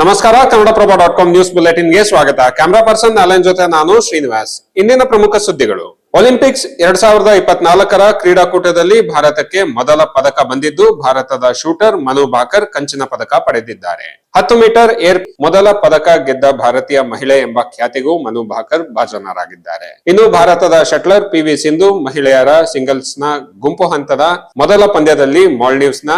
ನಮಸ್ಕಾರ, Kannadaprabha dot com news ಬುಲೆಟಿನ್ಗೆ ಸ್ವಾಗತ. ಕ್ಯಾಮರಾ ಪರ್ಸನ್ ನಾಲೆನ್ ಜೊತೆ ನಾನು ಶ್ರೀನಿವಾಸ್. ಇಂದಿನ ಪ್ರಮುಖ ಸುದ್ದಿಗಳು. ಒಲಿಂಪಿಕ್ಸ್ ಎರಡ್ ಸಾವಿರದ ಇಪ್ಪತ್ನಾಲ್ಕರ ಕ್ರೀಡಾಕೂಟದಲ್ಲಿ ಭಾರತಕ್ಕೆ ಮೊದಲ ಪದಕ ಬಂದಿದ್ದು, ಭಾರತದ ಶೂಟರ್ ಮನು ಭಾಕರ್ ಕಂಚಿನ ಪದಕ ಪಡೆದಿದ್ದಾರೆ. ಹತ್ತು ಮೀಟರ್ ಏರ್ ಮೊದಲ ಪದಕ ಗೆದ್ದ ಭಾರತೀಯ ಮಹಿಳೆ ಎಂಬ ಖ್ಯಾತಿಗೂ ಮನು ಭಾಕರ್ ಭಾಜನರಾಗಿದ್ದಾರೆ. ಇನ್ನು ಭಾರತದ ಶಟ್ಲರ್ ಪಿ ವಿ ಸಿಂಧು ಮಹಿಳೆಯರ ಸಿಂಗಲ್ಸ್ನ ಗುಂಪು ಹಂತದ ಮೊದಲ ಪಂದ್ಯದಲ್ಲಿ ಮಾಲ್ಡೀವ್ಸ್ನ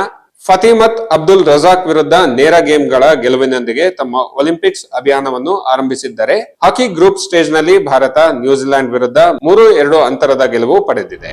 ಫತಿಮತ್ ಅಬ್ದುಲ್ ರಜಾಕ್ ವಿರುದ್ಧ ನೇರ ಗೇಮ್ಗಳ ಗೆಲುವಿನೊಂದಿಗೆ ತಮ್ಮ ಒಲಿಂಪಿಕ್ಸ್ ಅಭಿಯಾನವನ್ನು ಆರಂಭಿಸಿದ್ದರೆ. ಹಾಕಿ ಗ್ರೂಪ್ ಸ್ಟೇಜ್ನಲ್ಲಿ ಭಾರತ ನ್ಯೂಜಿಲೆಂಡ್ ವಿರುದ್ಧ ಮೂರು ಎರಡು ಅಂತರದ ಗೆಲುವು ಪಡೆದಿದೆ.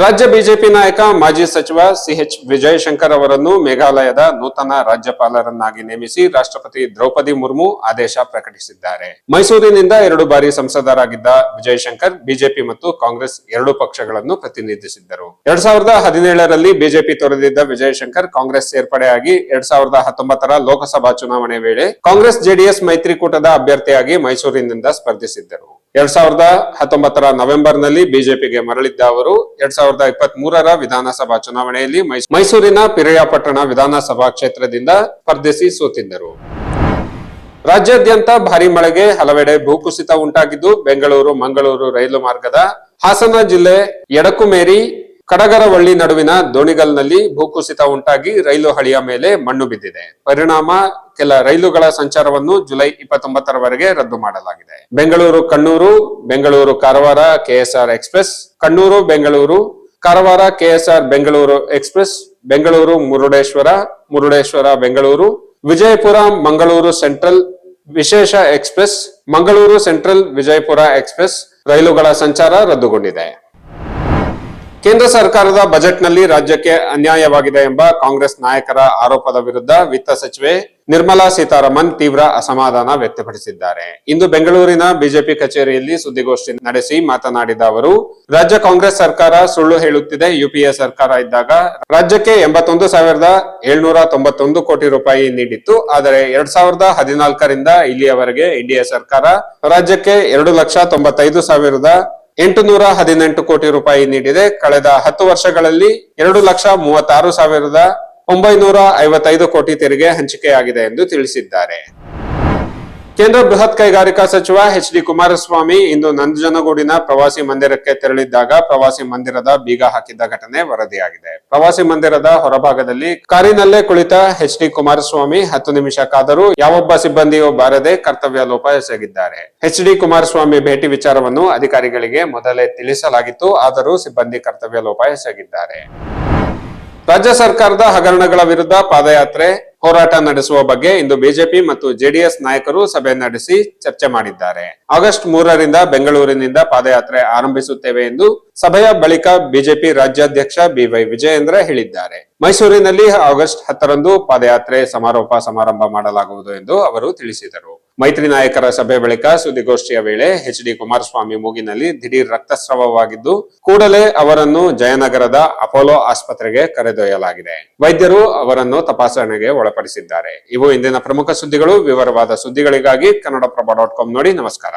ರಾಜ್ಯ ಬಿಜೆಪಿ ನಾಯಕ ಮಾಜಿ ಸಚಿವ ಸಿಎಚ್ ವಿಜಯಶಂಕರ್ ಅವರನ್ನು ಮೇಘಾಲಯದ ನೂತನ ರಾಜ್ಯಪಾಲರನ್ನಾಗಿ ನೇಮಿಸಿ ರಾಷ್ಟ್ರಪತಿ ದ್ರೌಪದಿ ಮುರ್ಮು ಆದೇಶ ಪ್ರಕಟಿಸಿದ್ದಾರೆ. ಮೈಸೂರಿನಿಂದ ಎರಡು ಬಾರಿ ಸಂಸದರಾಗಿದ್ದ ವಿಜಯಶಂಕರ್ ಬಿಜೆಪಿ ಮತ್ತು ಕಾಂಗ್ರೆಸ್ ಎರಡು ಪಕ್ಷಗಳನ್ನು ಪ್ರತಿನಿಧಿಸಿದ್ದರು. ಎರಡ್ ಸಾವಿರದ ಹದಿನೇಳರಲ್ಲಿ ಬಿಜೆಪಿ ತೊರೆದಿದ್ದ ವಿಜಯಶಂಕರ್ ಕಾಂಗ್ರೆಸ್ ಸೇರ್ಪಡೆಯಾಗಿ ಎರಡ್ ಸಾವಿರದ ಹತ್ತೊಂಬತ್ತರ ಲೋಕಸಭಾ ಚುನಾವಣೆ ವೇಳೆ ಕಾಂಗ್ರೆಸ್ ಜೆಡಿಎಸ್ ಮೈತ್ರಿಕೂಟದ ಅಭ್ಯರ್ಥಿಯಾಗಿ ಮೈಸೂರಿನಿಂದ ಸ್ಪರ್ಧಿಸಿದ್ದರು. ಎರಡ್ ಸಾವಿರದ ಹತ್ತೊಂಬತ್ತರ ನವೆಂಬರ್ನಲ್ಲಿ ಬಿಜೆಪಿಗೆ ಮರಳಿದ್ದ ಅವರು, ಎರಡ್ ಸಾವಿರದ ಇಪ್ಪತ್ತ್ ಮೂರರ ವಿಧಾನಸಭಾ ಚುನಾವಣೆಯಲ್ಲಿ ಮೈಸೂರಿನ ಪಿರಿಯಾಪಟ್ಟಣ ವಿಧಾನಸಭಾ ಕ್ಷೇತ್ರದಿಂದ ಸ್ಪರ್ಧಿಸಿ ಸೋತಿದ್ದರು. ರಾಜ್ಯಾದ್ಯಂತ ಭಾರಿ ಮಳೆಗೆ ಹಲವೆಡೆ ಭೂಕುಸಿತ ಉಂಟಾಗಿದ್ದು, ಬೆಂಗಳೂರು, ಮಂಗಳೂರು ರೈಲು ಮಾರ್ಗದ ಹಾಸನ ಜಿಲ್ಲೆ ಎಡಕುಮೇರಿ ಕಡಗರವಳ್ಳಿ ನಡುವಿನ ದೋಣಿಗಲ್ನಲ್ಲಿ ಭೂಕುಸಿತ ಉಂಟಾಗಿ ರೈಲು ಹಳಿಯ ಮೇಲೆ ಮಣ್ಣು ಬಿದ್ದಿದೆ. ಪರಿಣಾಮ, ಕೆಲ ರೈಲುಗಳ ಸಂಚಾರವನ್ನು ಜುಲೈ ಇಪ್ಪತ್ತೊಂಬತ್ತರವರೆಗೆ ರದ್ದು ಮಾಡಲಾಗಿದೆ. Bengaluru, Kannur, Bengaluru, Karwar, KSR express, Kannur, Bengaluru, Karwar, KSR, Bengaluru express, Bengaluru, Murudeshwar Murudeshwar, Bengaluru, Vijayapura, Mangaluru central ವಿಶೇಷ express, Mangaluru central Vijayapura express ರೈಲುಗಳ ಸಂಚಾರ ರದ್ದುಗೊಂಡಿದೆ. ಕೇಂದ್ರ ಸರ್ಕಾರದ ಬಜೆಟ್ನಲ್ಲಿ ರಾಜ್ಯಕ್ಕೆ ಅನ್ಯಾಯವಾಗಿದೆ ಎಂಬ ಕಾಂಗ್ರೆಸ್ ನಾಯಕರ ಆರೋಪದ ವಿರುದ್ಧ ವಿತ್ತ ಸಚಿವೆ ನಿರ್ಮಲಾ ಸೀತಾರಾಮನ್ ತೀವ್ರ ಅಸಮಾಧಾನ ವ್ಯಕ್ತಪಡಿಸಿದ್ದಾರೆ. ಇಂದು ಬೆಂಗಳೂರಿನ ಬಿಜೆಪಿ ಕಚೇರಿಯಲ್ಲಿ ಸುದ್ದಿಗೋಷ್ಠಿ ನಡೆಸಿ ಮಾತನಾಡಿದ ಅವರು, ರಾಜ್ಯ ಕಾಂಗ್ರೆಸ್ ಸರ್ಕಾರ ಸುಳ್ಳು ಹೇಳುತ್ತಿದೆ, ಯುಪಿಎ ಸರ್ಕಾರ ಇದ್ದಾಗ ರಾಜ್ಯಕ್ಕೆ ಎಂಬತ್ತೊಂದು ಸಾವಿರದ ಏಳ್ನೂರ ತೊಂಬತ್ತೊಂದು ಕೋಟಿ ರೂಪಾಯಿ ನೀಡಿತ್ತು. ಆದರೆ ಎರಡ್ ಸಾವಿರದ ಹದಿನಾಲ್ಕರಿಂದ ಇಲ್ಲಿಯವರೆಗೆ ಎನ್ಡಿಎ ಸರ್ಕಾರ ರಾಜ್ಯಕ್ಕೆ ಎರಡು ಲಕ್ಷ ತೊಂಬತ್ತೈದು ಸಾವಿರದ ಎಂಟುನೂರ ಹದಿನೆಂಟು ಕೋಟಿ ರೂಪಾಯಿ ನೀಡಿದೆ. ಕಳೆದ ಹತ್ತು ವರ್ಷಗಳಲ್ಲಿ ಎರಡು ಲಕ್ಷ ಮೂವತ್ತಾರು ಸಾವಿರದ ಒಂಬೈನೂರ ಐವತ್ತೈದು ಕೋಟಿ ತೆರಿಗೆ ಹಂಚಿಕೆಯಾಗಿದೆ ಎಂದು ತಿಳಿಸಿದ್ದಾರೆ. ಕೇಂದ್ರ ಬೃಹತ್ ಕೈಗಾರಿಕಾ ಸಚಿವ ಎಚ್ ಡಿ ಕುಮಾರಸ್ವಾಮಿ ಇಂದು ನಂಜನಗೂಡಿನ ಪ್ರವಾಸಿ ಮಂದಿರಕ್ಕೆ ತೆರಳಿದ್ದಾಗ ಪ್ರವಾಸಿ ಮಂದಿರದ ಬೀಗ ಹಾಕಿದ್ದ ಘಟನೆ ವರದಿಯಾಗಿದೆ. ಪ್ರವಾಸಿ ಮಂದಿರದ ಹೊರಭಾಗದಲ್ಲಿ ಕಾರಿನಲ್ಲೇ ಕುಳಿತ ಎಚ್ ಡಿ ಕುಮಾರಸ್ವಾಮಿ ಹತ್ತು ನಿಮಿಷ ಕಾದರೂ ಯಾವೊಬ್ಬ ಸಿಬ್ಬಂದಿಯೂ ಬಾರದೆ ಕರ್ತವ್ಯ ಲೋಪ ಎಸಗಿದ್ದಾರೆ. ಎಚ್ ಡಿ ಕುಮಾರಸ್ವಾಮಿ ಭೇಟಿ ವಿಚಾರವನ್ನು ಅಧಿಕಾರಿಗಳಿಗೆ ಮೊದಲೇ ತಿಳಿಸಲಾಗಿತ್ತು, ಆದರೂ ಸಿಬ್ಬಂದಿ ಕರ್ತವ್ಯ ಲೋಪ ಎಸಗಿದ್ದಾರೆ. ರಾಜ್ಯ ಸರ್ಕಾರದ ಹಗರಣಗಳ ವಿರುದ್ಧ ಪಾದಯಾತ್ರೆ ಹೋರಾಟ ನಡೆಸುವ ಬಗ್ಗೆ ಇಂದು ಬಿಜೆಪಿ ಮತ್ತು ಜೆಡಿಎಸ್ ನಾಯಕರು ಸಭೆ ನಡೆಸಿ ಚರ್ಚೆ ಮಾಡಿದ್ದಾರೆ. ಆಗಸ್ಟ್ ಮೂರರಿಂದ ಬೆಂಗಳೂರಿನಿಂದ ಪಾದಯಾತ್ರೆ ಆರಂಭಿಸುತ್ತೇವೆ ಎಂದು ಸಭೆಯ ಬಳಿಕ ಬಿಜೆಪಿ ರಾಜ್ಯಾಧ್ಯಕ್ಷ ಬಿವೈ ವಿಜಯೇಂದ್ರ ಹೇಳಿದ್ದಾರೆ. ಮೈಸೂರಿನಲ್ಲಿ ಆಗಸ್ಟ್ ಹತ್ತರಂದು ಪಾದಯಾತ್ರೆ ಸಮಾರೋಪ ಸಮಾರಂಭ ಮಾಡಲಾಗುವುದು ಎಂದು ಅವರು ತಿಳಿಸಿದರು. ಮೈತ್ರಿ ನಾಯಕರ ಸಭೆ ಬಳಿಕ ಸುದ್ದಿಗೋಷ್ಠಿಯ ವೇಳೆ ಎಚ್ ಡಿ ಕುಮಾರಸ್ವಾಮಿ ಮೂಗಿನಲ್ಲಿ ದಿಢೀರ್ ರಕ್ತಸ್ರಾವವಾಗಿದ್ದು, ಕೂಡಲೇ ಅವರನ್ನು ಜಯನಗರದ ಅಪೋಲೋ ಆಸ್ಪತ್ರೆಗೆ ಕರೆದೊಯ್ಯಲಾಗಿದೆ. ವೈದ್ಯರು ಅವರನ್ನು ತಪಾಸಣೆಗೆ ಒಳಪಡಿಸಿದ್ದಾರೆ. ಇವು ಇಂದಿನ ಪ್ರಮುಖ ಸುದ್ದಿಗಳು. ವಿವರವಾದ ಸುದ್ದಿಗಳಿಗಾಗಿ ಕನ್ನಡಪ್ರಭ ಡಾಟ್ ಕಾಮ್ ನೋಡಿ ನಮಸ್ಕಾರ.